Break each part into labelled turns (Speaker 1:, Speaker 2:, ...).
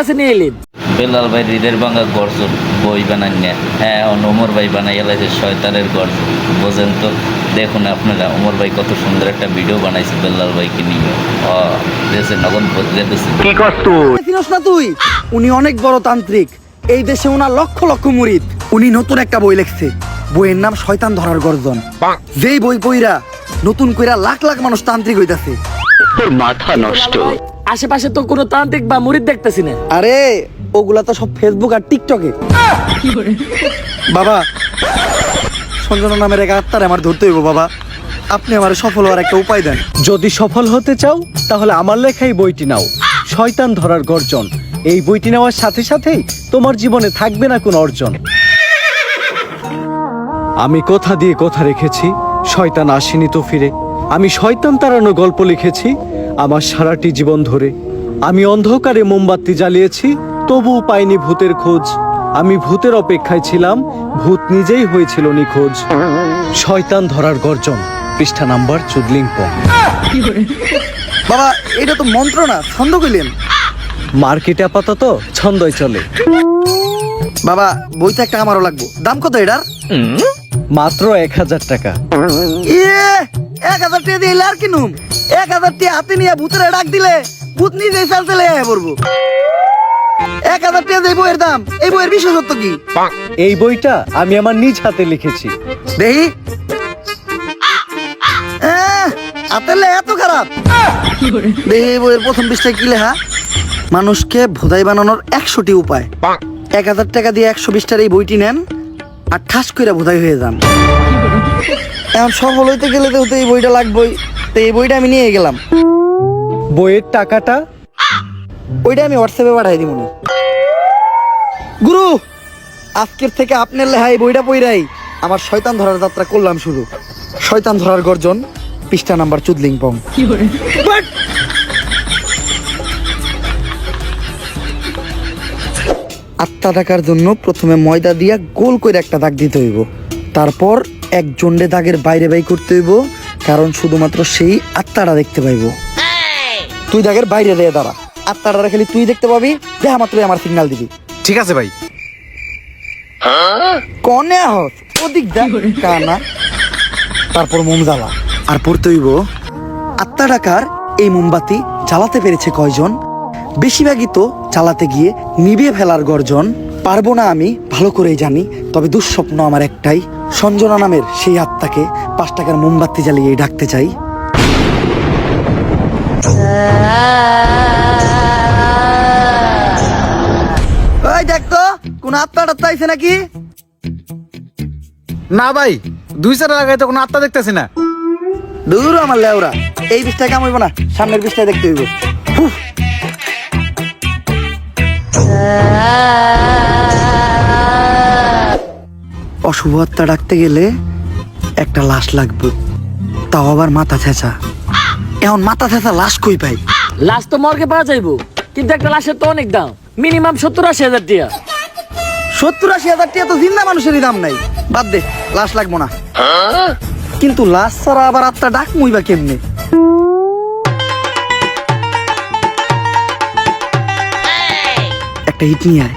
Speaker 1: কাছে নিয়ে এলেন।
Speaker 2: বেলাল ভাই হৃদের ভাঙা গর্জন বই বানান না। হ্যাঁ অন ওমর ভাই বানাই এলাইছে শয়তানের গর্জন। বোঝেন তো দেখুন আপনারা ওমর ভাই কত সুন্দর একটা ভিডিও বানাইছে বেলাল ভাইকে নিয়ে। ও দেশে নগদ বদলে দিচ্ছে
Speaker 3: চিনস না তুই? উনি অনেক বড় তান্ত্রিক। এই দেশে ওনার লক্ষ লক্ষ মুরিদ। উনি নতুন একটা বই লিখছে। বইয়ের নাম শয়তান ধরার গর্জন। যেই বই পইরা নতুন কইরা লাখ লাখ মানুষ তান্ত্রিক হইতাছে।
Speaker 1: আশেপাশে তো কোনো তান্ত্রিক বা মুরিদ দেখতেছি না।
Speaker 3: আরে ওগুলা তো সব ফেসবুক আর টিকটকে বাবা সঞ্জনা নামের এক আত্মার আমার ধরতে হইব বাবা। আপনি আমার সফল হওয়ার একটা উপায় দেন।
Speaker 4: যদি সফল হতে চাও তাহলে আমার লেখাই বইটি নাও। শয়তান ধরার গর্জন। এই বইটি নেওয়ার সাথে সাথেই তোমার জীবনে থাকবে না কোনো অর্জন। আমি কথা দিয়ে কথা রেখেছি শয়তান আসেনি তো ফিরে। আমি শয়তান তাড়ানো গল্প লিখেছি আমার সারাটি জীবন ধরে। আমি অন্ধকারে মোমবাতি জ্বালিয়েছি তবুও পাইনি ভূতের খোঁজ। আমি ভূতের অপেক্ষায় ছিলাম ভূত নিজেই হয়েছিল নিখোঁজ। শয়তান ধরার গর্জন পৃষ্ঠা নাম্বার চুদলিংপং
Speaker 3: বাবা এটা তো মন্ত্র না ছন্দ কইলেন।
Speaker 4: মার্কেটে আপাতত ছন্দই চলে।
Speaker 3: বাবা বইটা একটা আমারও লাগবো। দাম কত এটার?
Speaker 4: মাত্র এক হাজার টাকা।
Speaker 3: ইয়ে! এক হাজার টাকা দিয়ে আর কিনুম। এক হাজার টাকা হাতে নিয়ে ভূতের ডাক দিলে ভূত নিজেই চাল চলে পড়ব। এক হাজার টাকা দিয়ে বইয়ের দাম এই বইয়ের বিশেষত্ব কি?
Speaker 4: এই বইটা আমি আমার নিজ হাতে লিখেছি।
Speaker 3: দেখি। হাতের এত খারাপ। দেখি এই বইয়ের প্রথম পৃষ্ঠায় কি লেখা? মানুষকে ভোদাই বানানোর একশোটি উপায়। এক হাজার টাকা দিয়ে একশো বিশটার এই বইটি নেন আর ঠাস করে ভোদাই হয়ে যান। এখন সফল হইতে গেলে তো এই বইটা লাগবেই। তো এই বইটা আমি নিয়ে গেলাম।
Speaker 4: বইয়ের টাকাটা?
Speaker 3: ওইটা আমি হোয়াটসঅ্যাপে পাঠাই দিব গুরু আজকের থেকে আপনার লেহাই বইটা পইরাই। আমার শয়তান ধরার যাত্রা করলাম শুরু শয়তান ধরার গর্জন পৃষ্ঠা নাম্বার চুদলিং পং! আত্মা ডাকার জন্য প্রথমে ময়দা দিয়া গোল করে একটা দাগ দিতে হইব। তারপর এক জন্ডে দাগের বাইরে বাই করতে হইব কারণ শুধুমাত্র সেই আত্মাটা দেখতে পাইব। তুই দাগের বাইরে দিয়ে দাঁড়া। আত্মাটা খালি তুই দেখতে পাবি দেখা মাত্রই আমার সিগন্যাল দিবি।
Speaker 5: ঠিক আছে ভাই।
Speaker 3: কনে আহত? ওদিক দেখ কানা। তারপর মোম জ্বালা আর পড়তে হইব আত্মা ডাকার এই মোমবাতি জ্বালাতে পেরেছে কয়জন? বেশিরভাগই তো চালাতে গিয়ে নিভে ফেলার গর্জন। পারব না আমি ভালো করেই জানি তবে দুঃস্বপ্ন আমার একটাই সঞ্জনা নামের সেই আত্মাকে পাঁচ টাকার মোমবাতি জ্বালিয়ে ডাকতে চাই। ওই দেখ তো কোন আত্মা টাত্মা আইছে নাকি?
Speaker 5: না ভাই দুই চার লাগাই তো কোনো আত্মা দেখতেছি না।
Speaker 3: দূর আমার লেওরা এই বিষটায় কাম হইব না সামনের বিষটায় দেখতে হইব। হুফ। অশুভ আত্মা ডাকতে গেলে একটা লাশ লাগবে। তাও আবার মাথা ছেঁচা। এখন মাথা ছেঁচা লাশ কই পাই?
Speaker 1: লাশ তো মর্গে পাওয়া যাইবো কিন্তু একটা লাশের তো অনেক দাম। মিনিমাম সত্তর আশি হাজার টাকা
Speaker 3: সত্তর আশি হাজার টাকা তো জিন্দা মানুষেরই দাম নাই। বাদ দে লাশ লাগবো না। কিন্তু লাশ ছাড়া আবার আত্মা ডাক মুইবা কেমনে? একটা হিট নিয়ে আয়।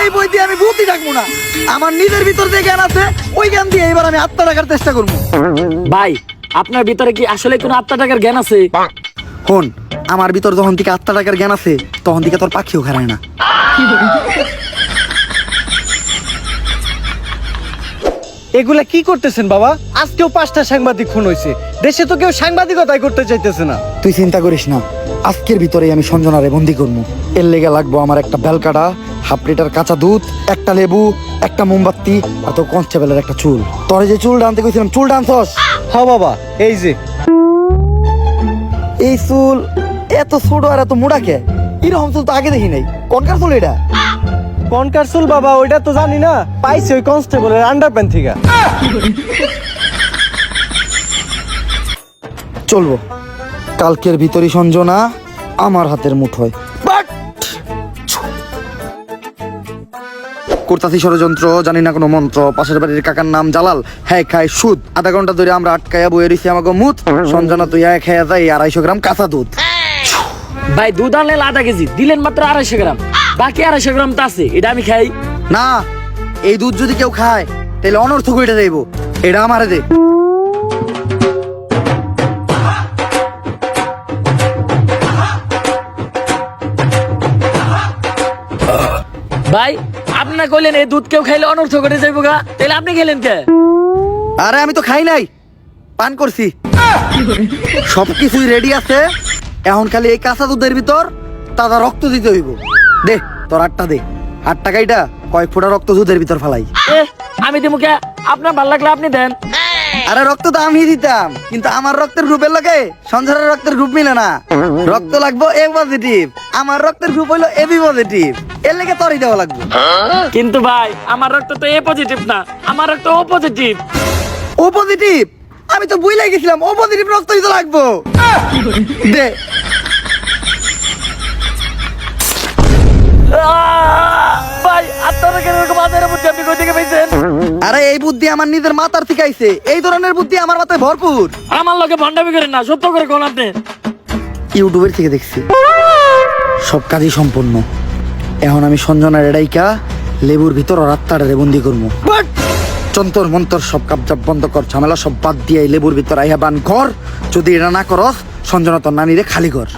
Speaker 3: এই বই দিয়ে আমি ভূতি ডাকবো না। আমার নিজের ভিতর যে জ্ঞান আছে ওই জ্ঞান দিয়ে এবার আমি আত্মা ডাকার চেষ্টা করব।
Speaker 1: ভাই আপনার ভিতরে কি আসলে কোনো আত্মা ডাকার জ্ঞান আছে?
Speaker 3: হন আমার ভিতর যখন থেকে আত্মা ডাকার জ্ঞান আছে তখন থেকে তোর পাখিও খারায় না।
Speaker 4: এগুলা কি করতেছেন বাবা? আজকেও পাঁচটা সাংবাদিক খুন হয়েছে দেশে তো কেউ সাংবাদিকতাই করতে চাইতেছে না।
Speaker 3: তুই চিন্তা করিস না। আজকের ভিতরে আমি সঞ্জনারে বন্দি করব। এর লেগে লাগবো আমার একটা বেলকাটা হাফ লিটার কাঁচা দুধ একটা লেবু একটা মোমবাতি আর তো কনস্টেবলের একটা চুল। তোরে যে চুল ডানতে কইছিলাম চুল আনছস
Speaker 4: হ বাবা এই যে।
Speaker 3: এই চুল এত ছোট আর এত মোটা কে? এরকম চুল তো আগে দেখি নাই? কনকার চুল এটা?
Speaker 4: কনকারসুল বাবা ওইটা তো জানি না। পাইছি ওই কনস্টেবলের আন্ডার প্যান্ট থেকে।
Speaker 3: চলবো। কালকের ভিতরই সঞ্জনা আমার হাতের মুঠোয়! করতাছি ষড়যন্ত্র জানি না কোনো মন্ত্র। পাশের বাড়ির কাকার নাম জালাল। হ্যাঁ খায় সুদ। আধা ঘণ্টা ধরে আমরা আটকায়া বয়ে রইছি আমাকে মুত। সঞ্জনা তুই এক খেয়ে যাই আড়াইশো গ্রাম কাঁচা দুধ।
Speaker 1: ভাই দুধ আনলেন আধা কেজি দিলেন মাত্র আড়াইশো গ্রাম। বাকি আড়াইশো গ্রাম তো আছে এটা আমি খাই।
Speaker 3: না এই দুধ যদি কেউ খায় তাহলে অনর্থ কইটা যাইব। এটা আমারে দে।
Speaker 1: ভাই আপনি না কইলেন এই দুধ কেউ খাইলে অনর্থ করে যাইব গা তাহলে আপনি খেলেন কে?
Speaker 3: আরে আমি তো খাই নাই পান করছি। সবকিছুই রেডি আছে। এখন খালি এই কাঁচা দুধের ভিতর তাজা রক্ত দিতে হইব। দে তোর আটটা দে। আট টাকাইটা কয়েক ফোঁটা রক্ত দুধের ভিতর ফালাই।
Speaker 1: এ আমি দিমু কে? আপনার ভালো লাগলে আপনি দেন।
Speaker 3: আরে রক্ত তো আমি দিতাম। কিন্তু আমার রক্তের গ্রুপের লোকে সঞ্জয়ের রক্তের গ্রুপ মিলে না। রক্ত লাগবো এ পজিটিভ আমার রক্তের গ্রুপ হইল এবি পজিটিভ এর লেগে তোরই দেওয়া লাগবে।
Speaker 1: কিন্তু ভাই আমার রক্ত তো এ পজিটিভ না আমার রক্ত ও পজিটিভ
Speaker 3: ও পজিটিভ আমি তো বুঝলাই গেছিলাম ও রক্তই তো লাগবো। দে।
Speaker 1: ভাই আপনারা কেন এরকম আধারের মধ্যে আপনি কই থেকে পাইছেন
Speaker 3: আরে এই বুদ্ধি আমার নিজের মাথার থেকে আইছে। এই ধরনের বুদ্ধি আমার মাথায় ভরপুর।
Speaker 1: আমার লোকে ভণ্ডামি করেন না সত্য করে কোন আপনি?
Speaker 3: ইউটিউবের থেকে দেখছি। সব কাজই সম্পূর্ণ। এখন আমি সঞ্জনার এড়াইকা লেবুর ভিতর আত্মারে বন্দি করব। চন্তর মন্তর সব কাপজাপ বন্ধ কর ঝামেলা সব বাদ দিয়ে এই লেবুর ভিতর আইহা বান কর। যদি এটা না করস সঞ্জনা তোর নানিরে খালি কর।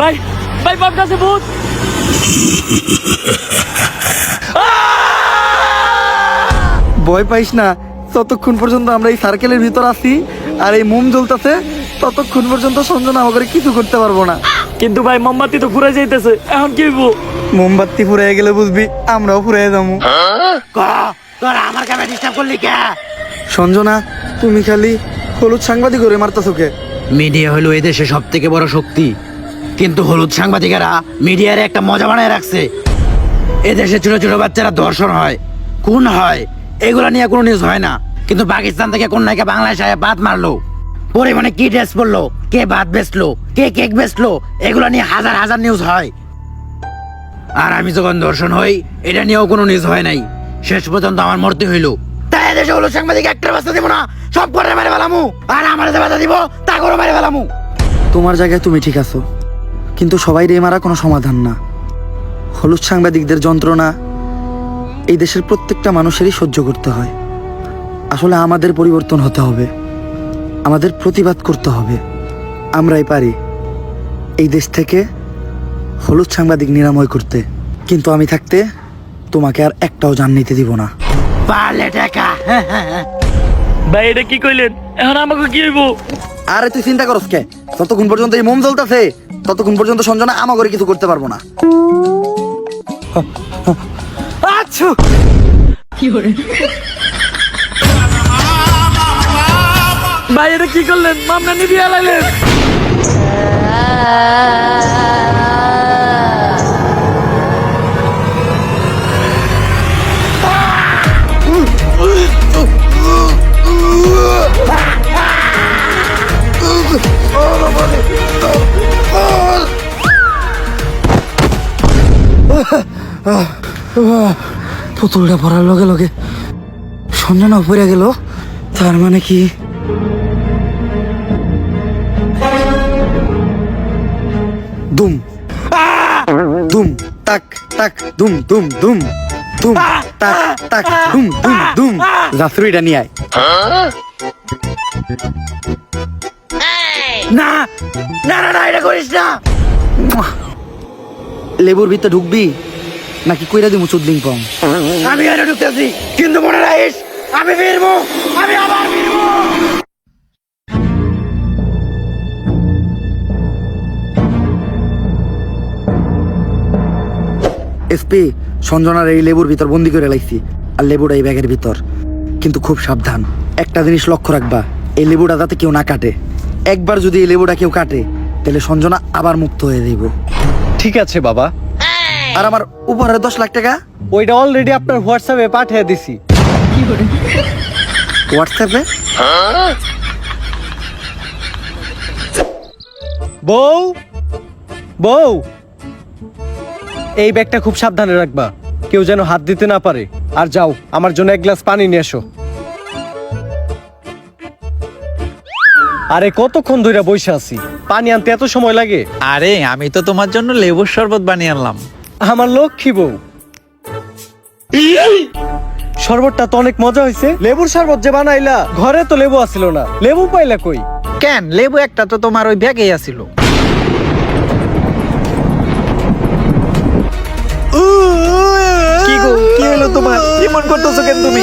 Speaker 1: ভাই ভাই বাপ কাছে ভূত।
Speaker 3: ভয় পাইস না। ততক্ষণ পর্যন্ত আমরা এই সার্কেলের ভিতর আছি আর এই মোম জ্বলতেছে ততক্ষণ পর্যন্ত সঞ্জনা আমাকে কিছু করতে পারব না।
Speaker 1: কিন্তু ভাই মোমবাতি তো ঘুরে যাইতেছে এখন কি হইব?
Speaker 3: মোমবাতি ফুরাই গেলে বুঝবি আমরাও ফুরাই যাব। সঞ্জনা তুমি খালি হলুদ সাংবাদিক করে মারতাছো কে?
Speaker 6: মিডিয়া হলো এই দেশে সব থেকে বড় শক্তি। কিন্তু হলুদ সাংবাদিকেরা মিডিয়ার একটা মজা বানায় রাখছে। এদেশে ছোট ছোট বাচ্চারা ধর্ষণ হয় খুন হয় এগুলা নিয়ে কোনো নিউজ হয় না। কিন্তু পাকিস্তান থেকে কোন নায়িকা বাংলাদেশে বাদ মারলো? পরিমাণে কি ড্রেস পরলো? কে ভাত বেচলো? কে কেক বেচলো? এগুলা নিয়ে হাজার হাজার নিউজ হয়। আর আমি যখন দর্শন হই, এটা নিয়েও কোনো নিউজ হয় নাই। শেষ পর্যন্ত আমার মরতে হইল। তাই দেশে হলো সাংবাদিক একটা বাস্তা দিব না। সব করে মেরে ফেলামু। আর আমার যে বাধা দিব, তা করে মেরে ফেলামু।
Speaker 3: তোমার জায়গায় তুমি ঠিক আছো। কিন্তু সবাই রে মারা কোনো সমাধান না। হলুদ সাংবাদিকদের যন্ত্রণা এই দেশের প্রত্যেকটা মানুষেরই সহ্য করতে হয়। আসলে আমাদের পরিবর্তন হতে হবে। আমাদের প্রতিবাদ করতে হবে। আমরাই পারি এই দেশ থেকে হলুদ সাংবাদিক নিরাময় করতে। কিন্তু আমি থাকতে তোমাকে আর একটাও জান নিতে দিব না।
Speaker 6: পারলে টাকা।
Speaker 1: ভাই এটা কি কইলেন? এখন আমাকে কি হইব?
Speaker 3: আরে তুই চিন্তা করস কে? ততক্ষণ পর্যন্ত এই মোম জ্বলতেছে। ততক্ষণ পর্যন্ত সঞ্জনা আমাকে কিছু করতে পারব না। আচ্ছা
Speaker 1: ভাই এটা কি করলেন? মামলা নিবি আলাইলেন।
Speaker 3: পুতুলটা পড়ার লগে লগে সঞ্জনা পড়ে গেল। তার মানে কি? দুম। দুম তাক তাক দুম দুম দুম দুম তাক তাক দুম দুম দুম। জাফরুইটা নিয়ে আয়। না না না না এটা করিস না। লেবুর ভিতরে ঢুকবি নাকি কইরা দিমু চুদলিং পং? আমি এনে ঢুকতেছি কিন্তু মনে রাখিস আমি ফিরবো আমি আবার ফিরবো। এসপি সঞ্জনার এই লেবুর ভিতর বন্দি করে লাইছি আর লেবুটা এই ব্যাগের ভিতর। কিন্তু খুব সাবধান একটা জিনিস লক্ষ্য রাখবা এই লেবুটা যাতে কেউ না কাটে। একবার যদি এই লেবুটা কেউ কাটে তাহলে সঞ্জনা আবার মুক্ত হয়ে যাইব।
Speaker 4: ঠিক আছে বাবা।
Speaker 3: আর আমার উপহারে দশ লাখ টাকা?
Speaker 4: ওইটা অলরেডি আপনার হোয়াটসঅ্যাপে পাঠিয়ে দিছি।
Speaker 3: হোয়াটসঅ্যাপে
Speaker 4: বউ বউ এই ব্যাগটা খুব সাবধানে রাখবা। কেউ যেন হাত দিতে না পারে। আর যাও আমার জন্য এক গ্লাস পানি নিয়ে এসো। আরে কতক্ষণ ধরে বসে আছি? পানি আনতে এত সময় লাগে?
Speaker 5: আরে আমি তো তোমার জন্য লেবুর শরবত বানিয়ে আনলাম।
Speaker 4: আমার লক্ষ্মী বউ। শরবতটা তো অনেক মজা হয়েছে লেবুর শরবত যে বানাইলা ঘরে তো লেবু আসিল না। লেবু পাইলা কই?
Speaker 5: কেন? লেবু একটা তো তোমার ওই ব্যাগেই আসিল কি গো কি হলো তোমার? এমন করতেছো কেন তুমি?